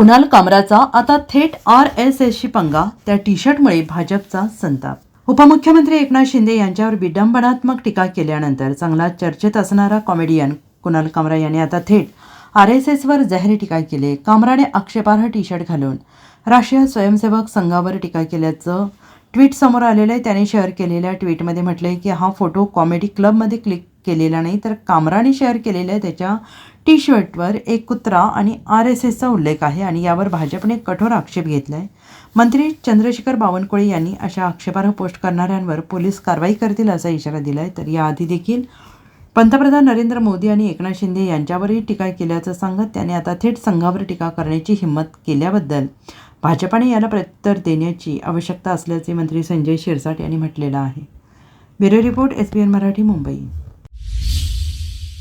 कुणाल कामराचा आता थेट R S एसशी पंगा त्या टी शर्टमुळे भाजपचा संताप. उपमुख्यमंत्री एकनाथ शिंदे यांच्यावर विडंबनात्मक टीका केल्यानंतर चांगला चर्चेत असणारा कॉमेडियन कुणाल कामरा यांनी आता थेट आर एस एसवर जाहीर टीका केली. कामराने आक्षेपार्ह टी शर्ट घालून राष्ट्रीय स्वयंसेवक संघावर टीका केल्याचं ट्विट समोर आलेलं आहे. त्याने शेअर केलेल्या ट्विटमध्ये म्हटलं आहे की हा फोटो कॉमेडी क्लबमध्ये क्लिक केलेला नाही तर कामराने शेअर केलेल्या त्याच्या टी शर्टवर एक कुत्रा आणि आर एस एसचा उल्लेख आहे आणि यावर भाजपने कठोर आक्षेप घेतला आहे मंत्री चंद्रशेखर बावनकुळे यांनी अशा आक्षेपार्ह पोस्ट करणाऱ्यांवर पोलीस कारवाई करतील असा इशारा दिला आहे तर याआधी देखील पंतप्रधान नरेंद्र मोदी आणि एकनाथ शिंदे यांच्यावरही टीका केल्याचं सांगत त्याने आता थेट संघावर टीका करण्याची हिंमत केल्याबद्दल भाजपाने याला प्रत्युत्तर देण्याची आवश्यकता असल्याचे मंत्री संजय शिरसाट यांनी म्हटलेलं आहे. Bureau report S B N Marathi Mumbai.